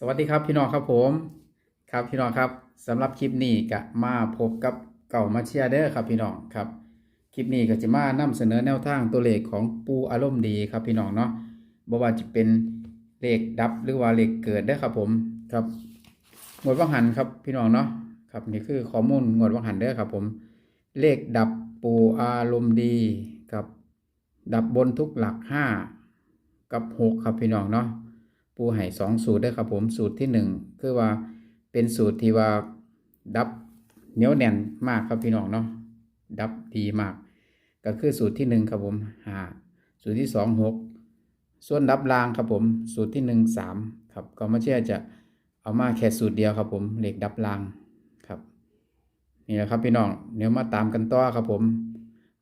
สวัสดีครับพี่น้องครับผมครับพี่น้องครับสำหรับคลิปนี้ก็มาพบกับเก่ามาเชียร์เด้อครับพี่น้องครับคลิปนี้ก็จะมานำเสนอแนวทางตัวเลขของปูอารมณ์ดีครับพี่น้องเนาะบ่ว่าจะเป็นเลขดับหรือว่าเลขเกิดเด้อครับผมครับงวดวังหันครับพี่น้องเนาะครับนี่คือข้อมูลงวดวังหันเด้อครับผม เลขดับปูอารมณ์ดีครับดับบนทุกหลักห้ากับหกครับพี่น้องเนาะ ปูให้สองสูตรได้อครับผมสูตรที่หนึ่งคือว่าเป็นสูตรที่ว่าดับเหนียวแน่นมากครับพี่น้องเนาะดับดีมาก ก็คือสูตรที่หนึ่งครับผมหาสูตรที่สองหกส่วนดับรางครับผมสูตรที่หนึ่งสามครับก็ไม่เชื่อจะเอามาแค่สูตรเดียวครับผมเหล็กดับรางครับนี่แหละครับพี่น้องเดี๋ยวมาตามกันต่อครับผม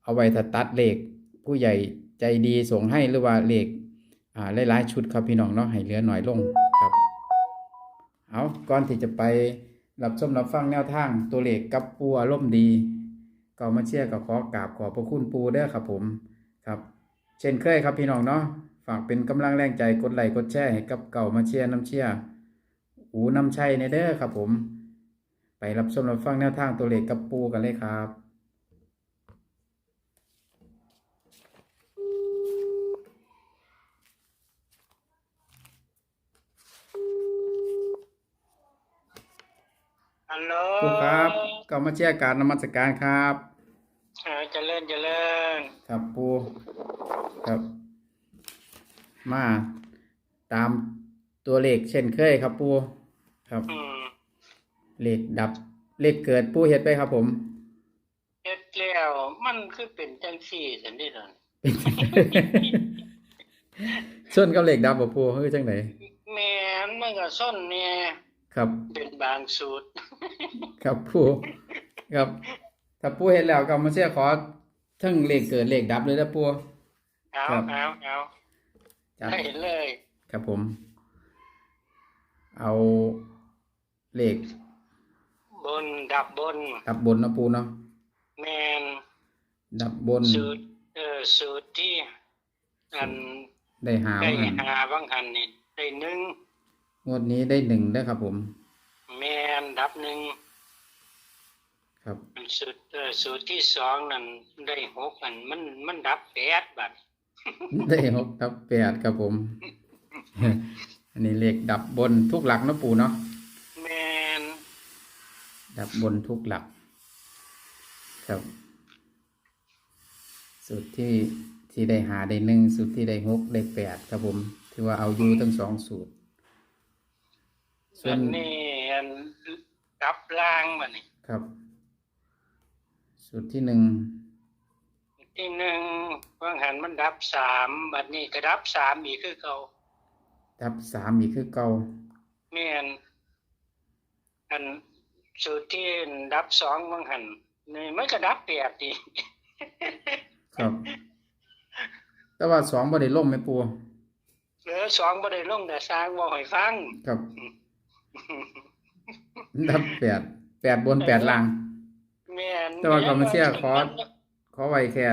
เอาไว้ถ้าตัดเหล็กผู้ใหญ่ใจดีส่งให้หรือว่าเหล็ก อ่าหลายๆชุดครับพี่น้องเนาะให้เหลือหน่อยลงครับ เอาก่อนที่จะไปรับชมรับฟังแนวทางตัวเลขกับปูอารมณ์ดีก็มาเชียร์กับขอกราบขอพระคุณปูเด้อครับผมครับ เช่นเคยครับพี่น้องเนาะฝากเป็นกำลังแรงใจกดไลค์กดแชร์ให้กับเก่ามาเชียร์น้ำเชียร์อูน้ำชัยในเด้อครับผม ไปรับชมรับฟังแนวทางตัวเลขกับปูกันเลยครับ ฮัลโหลปูครับเก่ามาเชียร์การนมัสการครับเออเจริญเจริญครับปูครับ มาตามตัวเลขเช่นเคยครับปูครับ อืมเลขดับเลขเกิดปูเฮ็ดไปครับผม เฮ็ดแล้วมันคือเป็นจังซี่สันนิษฐานส่วนกับเลขดับบ่ปูคือจังไดแม่นมันก็ส้นเนี่ย ครับ เป็นบางสูตร ครับปูครับ ถ้าปูเฮ็ดแล้วก็มาเสียขอทั้งเลขเกิดเลขดับเลยนะปูเอาครับเอาเอาจัดให้เลย ครับผม เอาเลขบนดับบน ดับบนเนาะปูเนาะแม่นดับบนสูตรเออสูตรที่อันได้หาได้ว่าหาบางหันนี่ได้หนึ่ง งวดนี้ได้หนึ่งได้อครับผม แม่นดับหนึ่งครับสูตรเออสูตรที่สองนั่นได้หกอันมันมันดับแปดบัดได้หกดับแปดครับผม อันนี้เลขดับบนทุกหลักเนาะปู่เนาะแมนดับบนทุกหลัก ครับ สูตรที่ที่ได้หาได้หนึ่งสูตรที่ได้หกได้แปดครับผม ถือว่าเอาอยู่ทั้งสองสูตร ส่ส่ววนนนี้อันดับล่างบัดนี้ครับ สูตรที่หนึ่งที่หนึ่งว่างหันมันดับสามบัดนี้ก็ดับสามอีกคือเก่าดับสามอีกคือเก่าแม่นอันสูตรที่ดับสองว่างหันนี่มันก็ดับแปดอีกครับ แต่ว่าสองบ่ได้ล่มไหมปูเหลือสองบ่ได้ลงแต่สร้างบ่ให้ฟังครับ ดับแปดแปดบนแปดล่าง แม่นแต่ว่าก็มาเชื่อขอขอไว้แค่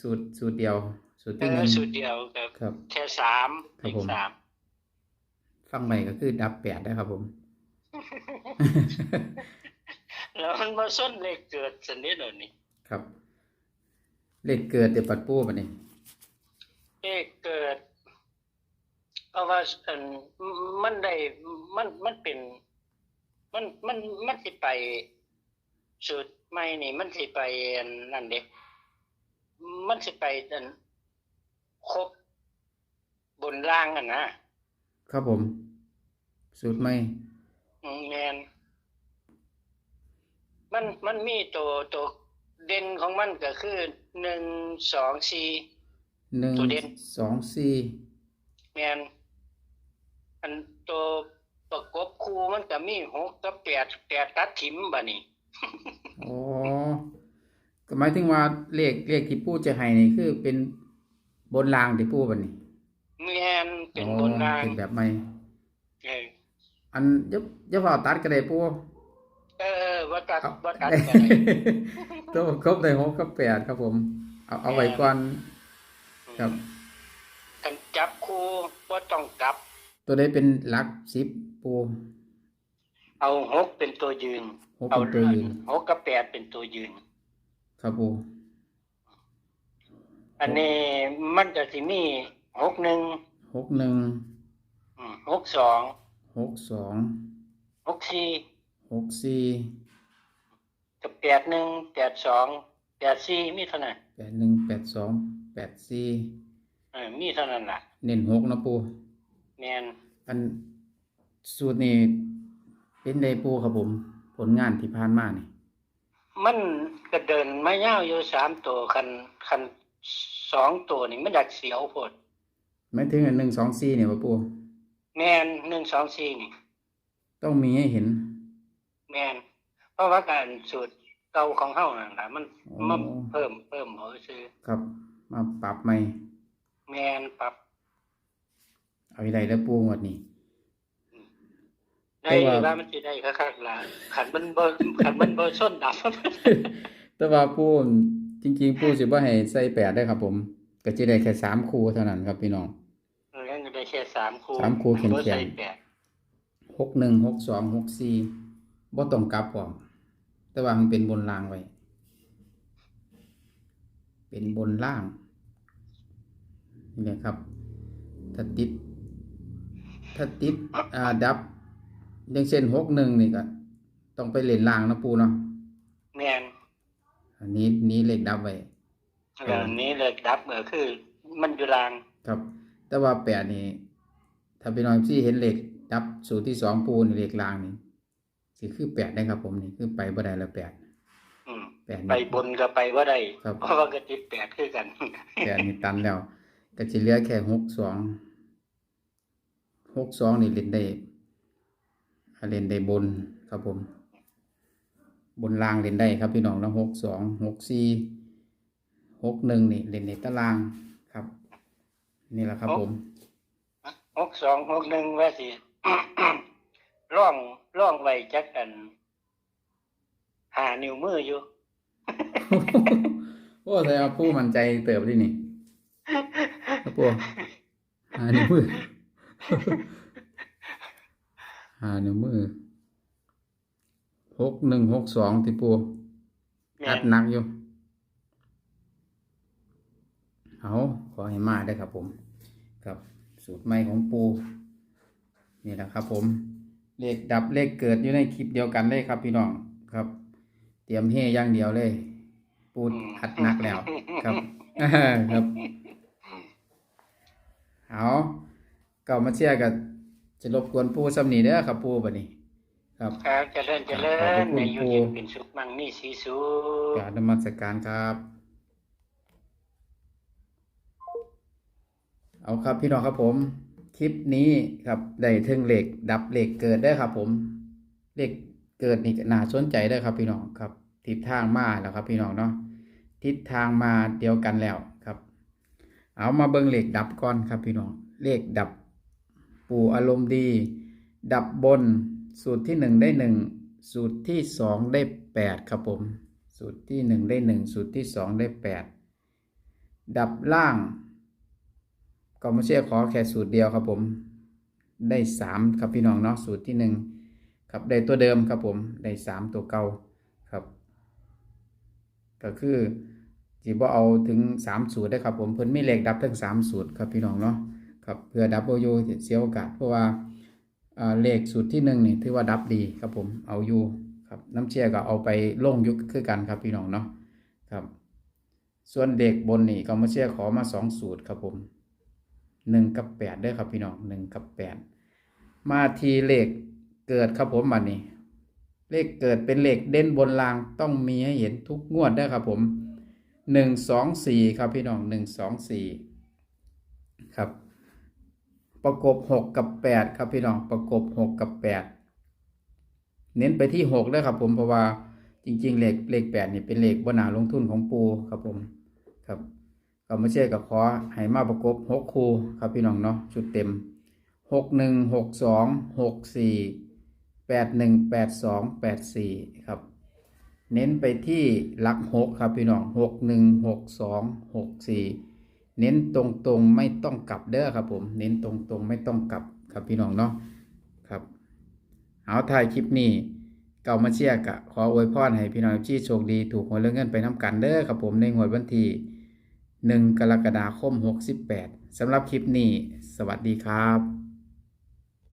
สูตรสูตรเดียว สูตรเอที่หอนึ่งสูตรเดียวกับครับ แค่สามครับอีกผมสามฟังใหม่ก็คือดับแปดได้ครับผม แล้วมันมาส้นเลขเกิดสนิทเดี๋ยวนี้ครับ เลขเกิดเดี๋ยวปัดปูบัดนี้เลขเกิด เพราะว่าอันมันได้มันมันเป็น มันมันมันสิไปสูตรใหม่นี่ มันสิไปอันนั่นเด็กมันสิไปอันครบบนล่างอะนะครับผม สูตรใหม่อืมแมนมันมันมีตัวตัวเด่นของมันก็คือหนึ่งสองสี่หนึ่งตัวเด่นสองสี่แมน อันตัวประกบคู่มันก็มีหกกับแปดแปดตัดถิ่มบะนี่อ๋อก็หมายถึงว่าเลขเลขที่ปูจะให้นี่คือเป็นบนรางที่ปูบัดนี้แมนเป็นอ๋อบนล่างเป็นแบบใหม่เอออันยับยับเอาตัดก็ได้ปูเออว่าตัดเอาว่าตัดกันตัวครบได้หกกับแปดครับผม เอาเอาไว้ก่อนครับกันจับคู่ว่าต้องกลับ ตัวใดเป็นหลักสิบปูเอาหกเป็นตัวยืน หกเอาเป็นตัวยืนหกกับแปดเป็นตัวยืน ครับปูอันนี้มันจะสิมีหกหนึ่งหกหนึ่งอืมหกสองหกสองหกสี่หกสี่กับแปดหนึ่งแปดสองแปดสี่มีเท่านั้นแปดหนึ่งแปดสองแปดสี่เออมีเท่านั้นล่ะ เน้นหกนะปู แมนอันสูตรนี้เป็นไดปูครับผม ผลงานที่ผ่านมานี่มันก็เดินไม่ยาวอยู่สามตัวคันคันสองตัวนี่มันอยากเสียวโพดไม่ถึงอันหนึ่งสองสี่เนี่ยว่าปูแมนหนึ่งสองสี่นี่ ต้องมีให้เห็น แมนเพราะว่าการสูตรเก่าของเฮานั่นล่ะมันอ๋อมันเพิ่มเพิ่มเอาซื้อครับ มาปรับใหม่ แมนปรับ เอาอะไรแล้วปูหมดนี่ได้แต่ว่าว่ามันสิได้คักๆล่ะขันมันบ่ขันมันบ่ส้นดับแต่ว่าปูจริงๆปูสิบ่ให้ใส่แปดได้ครับ ผม ก็จะได้แค่สามคู่เท่านั้นครับพี่น้องเออยังได้แค่สามคู่สามคู่แข็งๆบ่ใส่แปดหกหนึ่งหกสองหกสี่บ่ต้องกลับพร้อมแต่ว่ามันเป็นบนล่างไว้ เป็นบนล่างนี่แหละครับถ้าติด ถ้าติดอ่าดับอย่างเช่นหกหนึ่งนี่ก็ต้องไปเล่นล่างนะปูเนาะแมนอันนี้นี้เลขดับไว้เรื่องนี้เลยดับก็คือ มันอยู่ลางครับ แต่ว่าแปดนี่ถ้าพี่น้องที่เห็นเลขดับสูตรที่สองปูนี่เลขล่างนี่สิคือแปดได้ครับผมนี่คือไปบ่ได้แล้วแปดอืมแปดไปนี่บนก็ไปว่าได้ครับเพราะว่าก็ติดแปดคือกันแปดนี่ตันแล้วก็จะเหลือแค่หกสอง หกสองนี่เล่นได้อ่าเล่นได้บนครับผม บนล่างเล่นได้ครับพี่น้องแล้วหกสองหกสี่หกหนึ่งนี่เล่นในตารางครับ นี่แหละครับผมหกสองหกหนึ่งว่าสิร่องร่องไว้จักกันหานิ้วมืออยู่โอ้แต่ว่าผู้มั่นใจเติบดินี่ครับปูหานิ้วมือ หานิ้วมือหกหนึ่งหกสองที่ปูแม่อัดนหนักอยู่ เอาขอให้มาได้ครับผมครับสูตรใหม่ของปู นี่แหละครับผม เลขดับเลขเกิดอยู่ในคลิปเดียวกันเลยครับพี่น้องครับ เตรียมเฮอย่างเดียวเลย ปูอัดหนักแล้ว ครับครับ เอา เก่ามาเชียร์กับจะรบกวนปูสำนีเด้อครับปูบัดนี้ ครับ ครับเจริญเจริขอบพระญคุณในอยู่ครูเย็นเป็นสุขมั่งมีสีสุข กรารนมัสการครับ เอาครับพี่น้องครับผม คลิปนี้ครับได้ถึงเหล็กดับเหล็กเกิดได้อครับ ผมเหล็กเกิดนี่ก็น่าสนใจได้อครับ พี่น้องครับ ทิศทางมาแล้วครับ พี่น้องเนาะทิศทางมาเดียวกันแล้วครับ เอามาเบิ่งเหล็กดับก่อนครับ พี่น้องเลขดับ ปู่อารมณ์ดี ดับบน สูตรที่หนึ่งได้หนึ่งสูตรที่สองได้แปดครับผม สูตรที่หนึ่งได้หนึ่งสูตรที่สองได้แปดดับล่าง ก็ไม่ใช่ขอแค่สูตรเดียวครับผม ได้สามครับพี่น้องเนาะสูตรที่หนึ่งครับได้ตัวเดิมครับผม ได้สามตัวเก่าครับ ก็คือจีบเอาถึงสามสูตรได้ครับผมเพิ่นมีเลขดับทั้งสามสูตรครับพี่น้องเนาะ ครับเพื่อดับโบยูเสียโอกาสเพราะว่าเลขสูตรที่หนึ่งนี่ถือว่าดับดีครับผมเอาอยู่ครับน้ำเชียร์ก็เอาไปลงยุคคือกันครับพี่น้องเนาะครับ ส่วนเด็กบนนี่ก็มาเชียร์ขอมาสองสูตรครับผมหนึ่งกับแปดเด้ครับพี่น้องหนึ่งกับแปดมาทีเลขเกิดครับผมบัดนี้ เลขเกิดเป็นเลขเด่นบนรางต้องมีให้เห็นทุกงวดได้ครับผมหนึ่งสองสี่ครับพี่น้องหนึ่งสองสี่ครับ ประกบหกกับแปดครับพี่น้องประกบหกกับแปดเน้นไปที่หกเลยครับ ผมเพราะว่าจริง ๆ เลขเลขแปดนี่เป็นเลขบนาลงทุนของปูครับผมครับก็ไม่ใช่กับขอให้มาประกบหกคูครับพี่น้องเนาะชุดเต็มหกหนึ่งหกสองหกสี่แปดหนึ่งแปดสองแปดสี่ครับ เน้นไปที่หลักหกครับพี่น้องหกหนึ่งหกสองหกสี่ เน้นตรงตรงๆไม่ต้องกลับเด้อครับผม เน้นตรงตรงๆไม่ต้องกลับครับพี่น้องเนาะครับเอาถ่ายคลิปนี้เก่ามาเชียกะขออวยพรให้พี่น้องที่โชคดีถูกหวยเลื่องเงินไปน้ำกันเด้อครับผมในงวดวันที่1กรกฎาคม 68สำหรับคลิปนี้ สวัสดีครับ